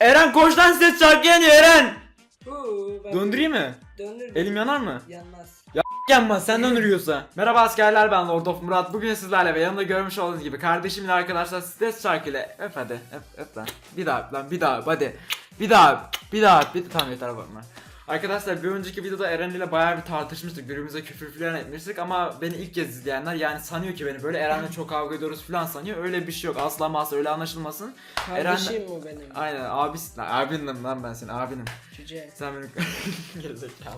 Eren koş lan ses şarkı yanıyor Eren. Huu, ben Döndüreyim mi? Döndür. Elim yanar mı? Yanmaz. Yanmaz sen döndürüyorsa. Merhaba askerler ben Lord of Murat. Bugün sizlerle ve yanımda görmüş olduğunuz gibi kardeşimle arkadaşlar stres şarkıyla öp hadi öp, öp lan. Bir daha öp lan bir daha öp hadi. Bir daha öp, bir daha öp. Bir tamam yeter bakma. Arkadaşlar bir önceki videoda Eren ile bayağı bir tartışmıştık. Birbirimize küfür falan etmiştik ama beni ilk kez izleyenler yani sanıyor ki beni böyle Eren'le çok kavga ediyoruz falan sanıyor. Öyle bir şey yok. Asla asla öyle anlaşılmasın. Kardeşim mi benim? Aynen abisi lan abinim lan ben senin abinim. Cüce. Sen benim gerizekalı.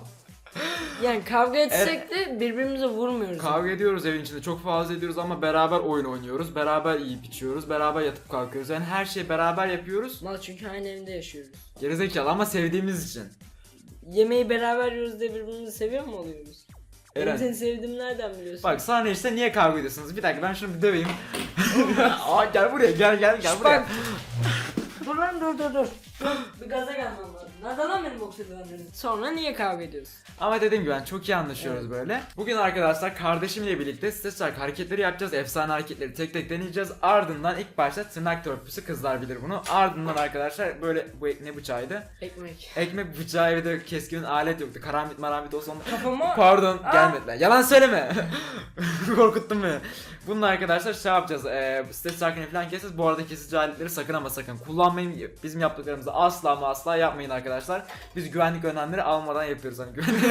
Yani kavga etsek de birbirimize vurmuyoruz. Kavga ediyoruz evin içinde çok fazla ediyoruz ama beraber oyun oynuyoruz. Beraber yiyip içiyoruz. Beraber yatıp kalkıyoruz. Yani her şeyi beraber yapıyoruz. Mal çünkü aynı evde yaşıyoruz. Gerizekalı ama sevdiğimiz için. Yemeği beraber yiyoruz diye birbirimizi seviyor mu oluyoruz? Benim Eren. seni sevdiğimi nereden biliyorsun? Bak sana işte niye kavga ediyorsunuz? Bir dakika ben şunu bir döveyim. Aa gel buraya gel gel gel buraya. dur lan dur dur dur. Dur, Bir gaza gelmem lazım. Nereden benim oksijenlerim? Sonra niye kavga ediyoruz? Ama dediğim gibi ben çok iyi anlaşıyoruz böyle. Bugün arkadaşlar kardeşimle birlikte stres şarkı hareketleri yapacağız. Efsane hareketleri tek tek deneyeceğiz. Ardından ilk başta tırnak törpüsü kızlar bilir bunu. Ardından arkadaşlar böyle bu ne bıçağıydı? Ekmek. Ekmek bıçağı ve de keskin alet yoktu. Karambit marambit olsa onda. Kafama... Pardon Aa. gelmediler. Yalan söyleme. Korkuttun beni. Bununla arkadaşlar şey yapacağız. E, stres şarkını falan keseceğiz. Bu arada kesici aletleri sakın ama sakın kullanmayın. Bizim yaptıklarımızı asla ama asla yapmayın arkadaşlar. Biz güvenlik önlemleri almadan yapıyoruz hani güvenlik.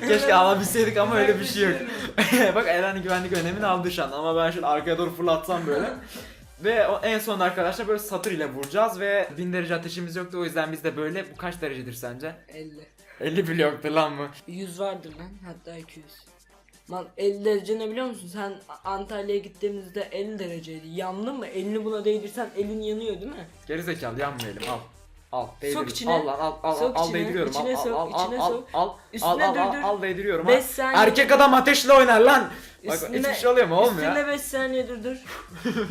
Keşke alabilseydik ama öyle bir şey yok. Bak Eren güvenlik önlemini aldı şu an ama ben şöyle arkaya doğru fırlatsam böyle. Ve en son arkadaşlar böyle satır ile vuracağız ve 1000 derece ateşimiz yoktu o yüzden biz de böyle bu kaç derecedir sence? 50. 50 bile yoktur lan mı? 100 vardır lan hatta 200. Lan 50 derece ne biliyor musun? Sen Antalya'ya gittiğimizde 50 dereceydi. Yandın mı? Elini buna değdirsen elin yanıyor değil mi? Gerizekalı yanmayalım al. Al değdir. Sok içine. Al lan al al Sok al, al içine, değdiriyorum. içine al, sok, al al içine al sok. al al Üstüne al al al değdiriyorum. Beş al. saniye Erkek adam ateşle oynar lan. Bak Üstüne- hiçbir şey oluyor mu? Olmuyor. Üstünde 5 saniye dur dur.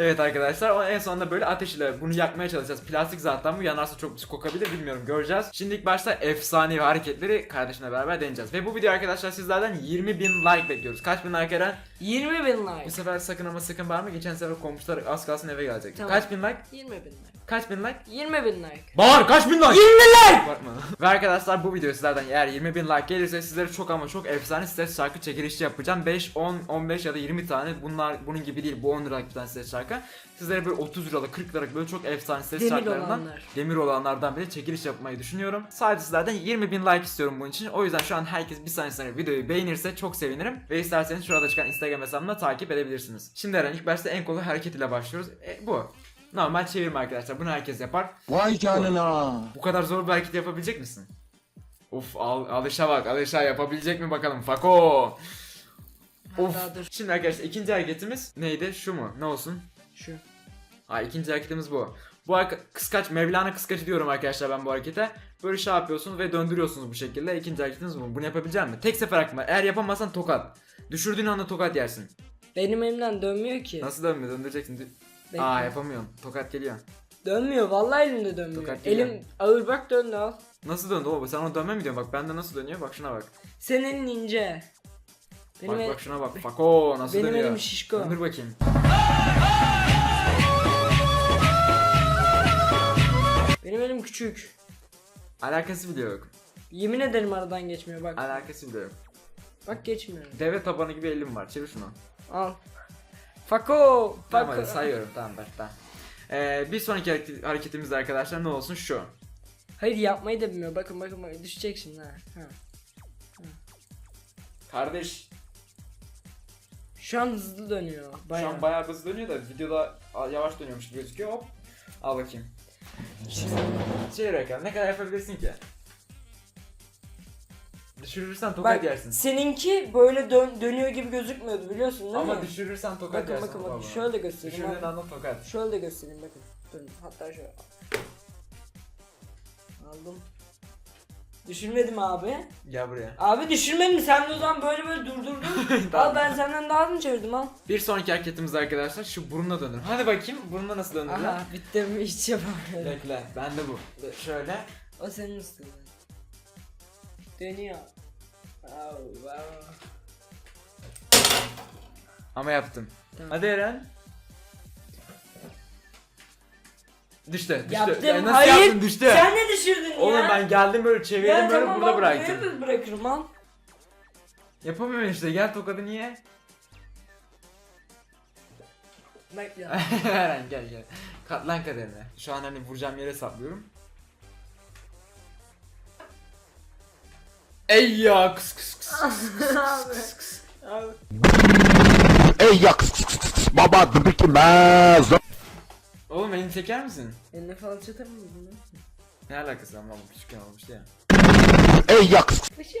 Evet arkadaşlar en sonunda böyle ateş ile bunu yakmaya çalışacağız. Plastik zaten bu yanarsa çok kokabilir bilmiyorum göreceğiz. Şimdi ilk başta efsanevi hareketleri kardeşimle beraber deneyeceğiz. Ve bu video arkadaşlar sizlerden 20 bin like bekliyoruz. Kaç bin like Eren? 20 bin Bu like. sefer sakın ama sakın bağırma. Geçen sefer komşular az kalsın eve gelecek. Tamam. Kaç bin like? 20 bin like. Kaç bin like? 20 bin like. Bağır kaç bin like? 20 like! Bakma. Ve arkadaşlar bu video sizlerden eğer 20 bin like gelirse sizlere çok ama çok efsane stres şarkı çekilişi yapacağım. 5, 10, 15 ya da 20 tane bunlar bunun gibi değil bu 10 liralık bir tane stres şarkı. Sizlere böyle 30 liralık 40 liralık böyle çok efsane stres Demir şarkılarından olanlar. demir olanlardan bile çekiliş yapmayı düşünüyorum. Sadece sizlerden 20 bin like istiyorum bunun için. O yüzden şu an herkes bir saniye sonra videoyu beğenirse çok sevinirim. Ve isterseniz şurada çıkan Instagram hesabımda takip edebilirsiniz. Şimdi Eren ilk başta en kolay hareket ile başlıyoruz. E, bu. Normal çevirme arkadaşlar. Bunu herkes yapar. Vay canına. Bu kadar zor bir hareket yapabilecek misin? Uf al, alışa bak alışa yapabilecek mi bakalım Fako. Of. Şimdi arkadaşlar ikinci hareketimiz neydi? Şu mu? Ne olsun? Şu. Ha ikinci hareketimiz bu. Bu kıskaç Mevlana kıskacı diyorum arkadaşlar ben bu harekete. Böyle şey yapıyorsunuz ve döndürüyorsunuz bu şekilde. İkinci hareketiniz bu. Bunu yapabilecek misin? Tek sefer akma. Eğer yapamazsan tokat. Düşürdüğün anda tokat yersin. Benim elimden dönmüyor ki. Nasıl dönmüyor? Döndüreceksin. Bekle. Aa yapamıyorsun. Tokat geliyor. Dönmüyor vallahi elimde dönmüyor. Tokat geliyor. Elim ağır bak döndü al. Nasıl döndü baba? Sen onu dönme mi diyorsun? Bak bende nasıl dönüyor? Bak şuna bak. Senin ince. Benim, bak el- bak şuna bak. Fako nasıl benim dönüyor? elim şişko. Döndür bakayım. Benim elim küçük. Alakası bile yok. Yemin ederim aradan geçmiyor bak. Alakası bile yok. Bak geçmiyor. Deve tabanı gibi elim var. Çevir şunu. Al. Fako. Tamam hadi sayıyorum. Tamam tamam. Ee, bir sonraki hareket- hareketimiz de arkadaşlar ne olsun şu. Hayır yapmayı da bilmiyor. Bakın bakın bakın düşecek şimdi ha. ha. Kardeş Şu an hızlı dönüyor. Bayağı. şu an bayağı hızlı dönüyor da videoda yavaş dönüyormuş gibi gözüküyor. Hop. Al bakayım. Çevir bakalım. Ne kadar yapabilirsin ki? Düşürürsen tokat Bak yersin. seninki böyle dön dönüyor gibi gözükmüyordu biliyorsun değil Ama mi? düşürürsen tokat bakın yersin. bakın bakın baba. şöyle de göstereyim. Düşürdüğün bak. anda tokat. Şöyle de göstereyim bakın. Dur hatta şöyle. Aldım. Düşürmedim abi. Gel buraya. Abi düşürmedim sen de o zaman böyle böyle durdurdun. Al ben senden daha hızlı çevirdim al. Bir sonraki hareketimiz arkadaşlar şu burunla döndür. Hadi bakayım burnuna nasıl döndürüyor? Aha bitti mi hiç yapamıyorum. Bekle ben de bu. Şöyle. O senin üstüne. Dönüyor. Wow. Ama yaptım. Tamam. Hadi Eren. Düştü. Düştü. Yaptım. Ya nasıl Hayır. yaptın düştü. Sen ne düşürdün ya? Oğlum ben geldim böyle çevirdim ya böyle tamam burada al, bıraktım. da bırakırım al. Yapamıyorum işte gel tokadı niye? Bak ya. Eren gel gel. Katlan kaderine. Şu an hani vuracağım yere saplıyorum. Ey ya kıs kıs kıs. Abi. Abi. Ey ya kıs kıs kıs kıs baba dibikmez. Oğlum elini çeker misin? Eline falçata mı vurdun lan? Ne alakası var bu küçükken olmuştu ya. Ey ya kıs kıs Başım.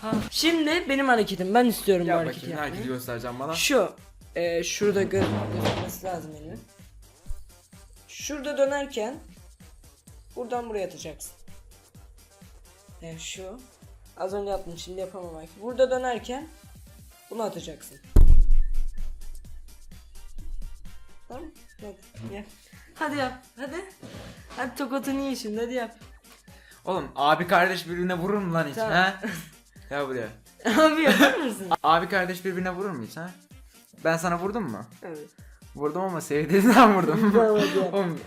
Ha, şimdi benim hareketim. Ben istiyorum bu Gel hareketi bakayım yapmayı. herkesi göstereceğim bana. Şu. E, şurada gö gözükmesi lazım elimin. Şurada dönerken buradan buraya atacaksın. Yani şu. Az önce yaptım şimdi yapamam belki. Burada dönerken bunu atacaksın. Tamam mı? Hadi yap. Hadi yap. Hadi. Hadi tokatını ye şimdi hadi yap. Oğlum abi kardeş birbirine vurur mu lan hiç Tamam. ha? Gel buraya. Abi yapar mısın? Abi kardeş birbirine vurur mu hiç ha? Ben sana vurdum mu? evet. Vurdum ama sevdiğinden vurdum. Oğlum,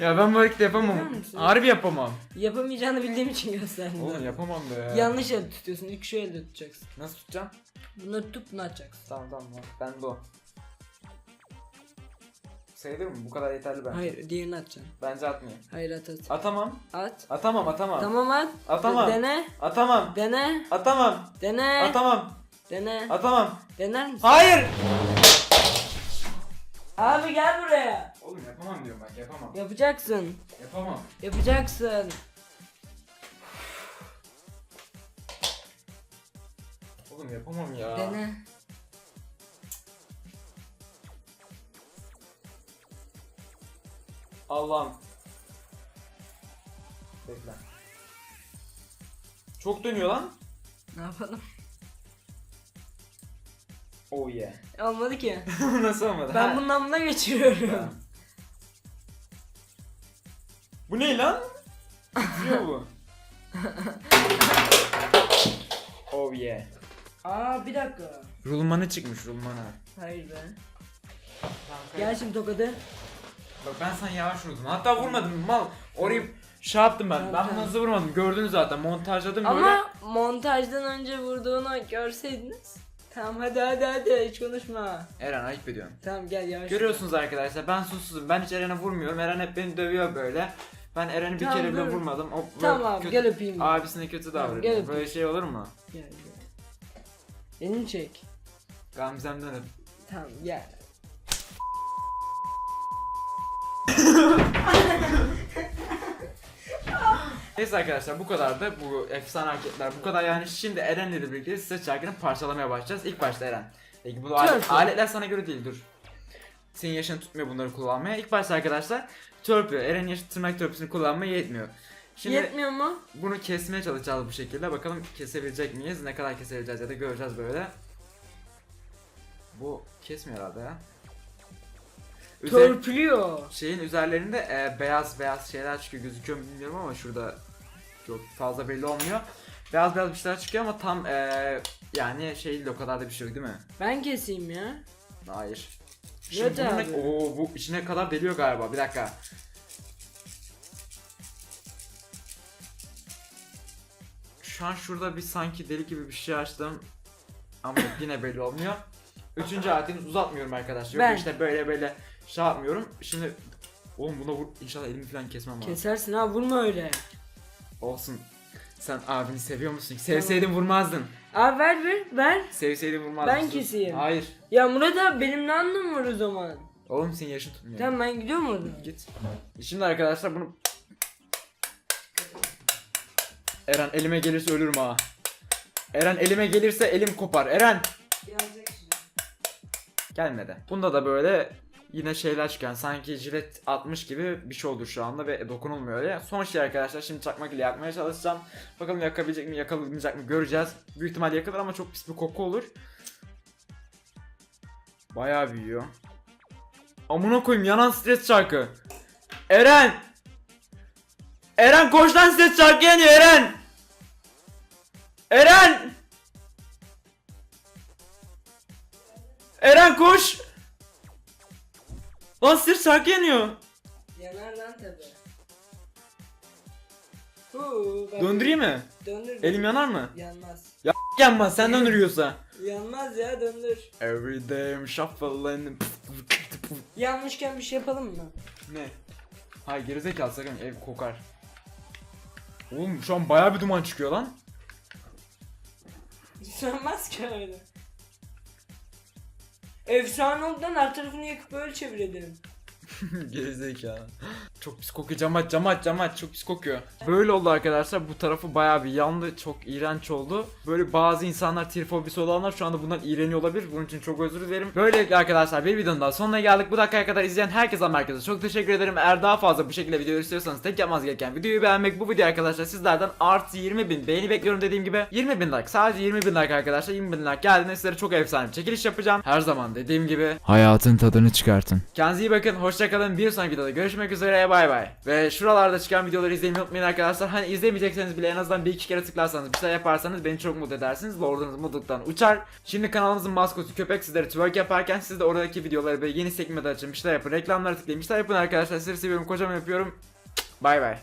ya ben bu hareketi yapamam. Yapar mısın? Harbi yapamam. Yapamayacağını bildiğim için gösterdim. Oğlum yapamam be. Yanlış elde tutuyorsun. İlk şu elde tutacaksın. Nasıl tutacağım? Bunları tutup bunu atacaksın. Tamam tamam ben o. Sayılır mı? Bu kadar yeterli bence. Hayır diğerini atacaksın. Bence atmayayım. Hayır at at. Atamam. At. Atamam atamam. Tamam at. Atamam. Dene. Atamam. Dene. Atamam. Dene. Atamam. Dene. Atamam. Dener misin? Hayır. Abi gel buraya. Oğlum yapamam diyorum bak yapamam. Yapacaksın. Yapamam. Yapacaksın. Oğlum yapamam ya. Dene. Allah'ım. Bekle. Çok dönüyor lan. Ne yapalım? Oh yeah. Olmadı ki. Nasıl olmadı? Ben Ha. bundan buna geçiriyorum. Bu ne lan? Titriyor bu. oh yeah. Aa bir dakika. Rulmanı çıkmış rulmanı. Hayır be. Gel şimdi tokadı. Bak ben sana yavaş vurdum. Hatta vurmadım mal. Orayı şey yaptım ben. Ben tamam. hızlı vurmadım. Gördünüz zaten. Montajladım böyle. Ama montajdan önce vurduğunu görseydiniz. Tamam hadi hadi hadi hiç konuşma. Eren ayıp ediyorum. Tamam gel yavaş. Görüyorsunuz arkadaşlar ben susuzum. Ben hiç Eren'e vurmuyorum. Eren hep beni dövüyor böyle. Ben Eren'i bir Tamam, kere bile dur. vurmadım. O böyle Tamam abi kötü- gel öpeyim. Abisine kötü Tamam, davranıyor. gel öpeyim. Böyle şey olur mu? Gel gel. Elini çek. Gamzem'den öp. Tamam gel. Neyse arkadaşlar bu kadar da bu efsane hareketler bu kadar yani şimdi Eren'le de birlikte size şarkını parçalamaya başlayacağız. İlk başta Eren. Peki bu alet- aletler sana göre değil dur. Senin yaşın tutmuyor bunları kullanmaya. İlk başta arkadaşlar törpü. Eren yaşı tırnak törpüsünü kullanmaya yetmiyor. Şimdi Yetmiyor mu? bunu kesmeye çalışacağız bu şekilde. Bakalım kesebilecek miyiz? Ne kadar kesebileceğiz ya da göreceğiz böyle. Bu kesmiyor herhalde ya. Üzer- Törpülüyor. şeyin üzerlerinde e, beyaz beyaz şeyler çıkıyor gözüküyor mu bilmiyorum ama şurada çok fazla belli olmuyor. Beyaz beyaz bir şeyler çıkıyor ama tam e, yani şey değil o kadar da bir şey yok değil mi? Ben keseyim ya. Hayır. Evet bunun abi. ne- Oo bu içine kadar deliyor galiba. Bir dakika. Şu an şurada bir sanki delik gibi bir şey açtım. Ama yine belli olmuyor. Üçüncü aletimiz uzatmıyorum arkadaşlar. Yok Ben. işte böyle böyle şey yapmıyorum. Şimdi Oğlum buna vur inşallah elimi falan kesmem lazım. Kesersin ha vurma öyle. Olsun. Sen abini seviyor musun? Sevseydin vurmazdın. Abi ver ver ver. Sevseydin vurmazdın. Ben keseyim. Hayır. Ya Murat abi benim ne anlamım var o zaman? Oğlum senin yaşın tutmuyor. Tamam ben gidiyorum oradan. Git. Şimdi arkadaşlar bunu Eren elime gelirse ölürüm ha. Eren elime gelirse elim kopar. Eren gelmedi. Bunda da böyle yine şeyler çıkan sanki jilet atmış gibi bir şey olur şu anda ve dokunulmuyor öyle. Son şey arkadaşlar şimdi çakmak ile yakmaya çalışacağım. Bakalım yakabilecek mi yakamayacak mı göreceğiz. Büyük ihtimal yakılır ama çok pis bir koku olur. Bayağı büyüyor. Amına koyayım yanan stres çarkı. Eren! Eren koş lan stres çarkı yanıyor Eren! Eren! Eren koş! Lan sır şarkı yanıyor. Yanar lan tabi. Huu, Döndüreyim mi? Döndür. Elim yanar mı? Yanmaz. Ya yanmaz sen döndürüyorsa. Yanmaz ya döndür. Every day I'm shuffling. Yanmışken bir şey yapalım mı? ne? Hayır gerizekalı sakın ev kokar. Oğlum şu an baya bir duman çıkıyor lan. Sönmez ki öyle. Efsane oldudan her tarafını yakıp böyle çevir edelim. Gerizekalı. Çok pis kokuyor. Cam aç, cam aç, cam aç. Çok pis kokuyor. Böyle oldu arkadaşlar. Bu tarafı bayağı bir yandı. Çok iğrenç oldu. Böyle bazı insanlar tirfobisi olanlar şu anda bundan iğreniyor olabilir. Bunun için çok özür dilerim. Böylelikle arkadaşlar bir videonun daha sonuna geldik. Bu dakikaya kadar izleyen herkese ama herkese çok teşekkür ederim. Eğer daha fazla bu şekilde video istiyorsanız tek yapmanız gereken videoyu beğenmek. Bu video arkadaşlar sizlerden artı 20 bin beğeni bekliyorum dediğim gibi. 20 bin like. Sadece 20 bin like arkadaşlar. 20 bin like geldiğinde sizlere çok efsane bir çekiliş yapacağım. Her zaman dediğim gibi Hayatın tadını çıkartın. Kendinize iyi bakın. Hoşçakalın. Bir sonraki videoda görüşmek üzere. Bay bay. Ve şuralarda çıkan videoları izlemeyi unutmayın arkadaşlar. Hani izlemeyecekseniz bile en azından bir iki kere tıklarsanız bir şey yaparsanız beni çok mutlu edersiniz. Lordunuz mutluluktan uçar. Şimdi kanalımızın maskotu köpek sizlere twerk yaparken siz de oradaki videoları böyle yeni sekmede açın. Bir şeyler yapın. Reklamları tıklayın. Bir şeyler yapın arkadaşlar. Sizi seviyorum. Kocaman yapıyorum. Bay bay.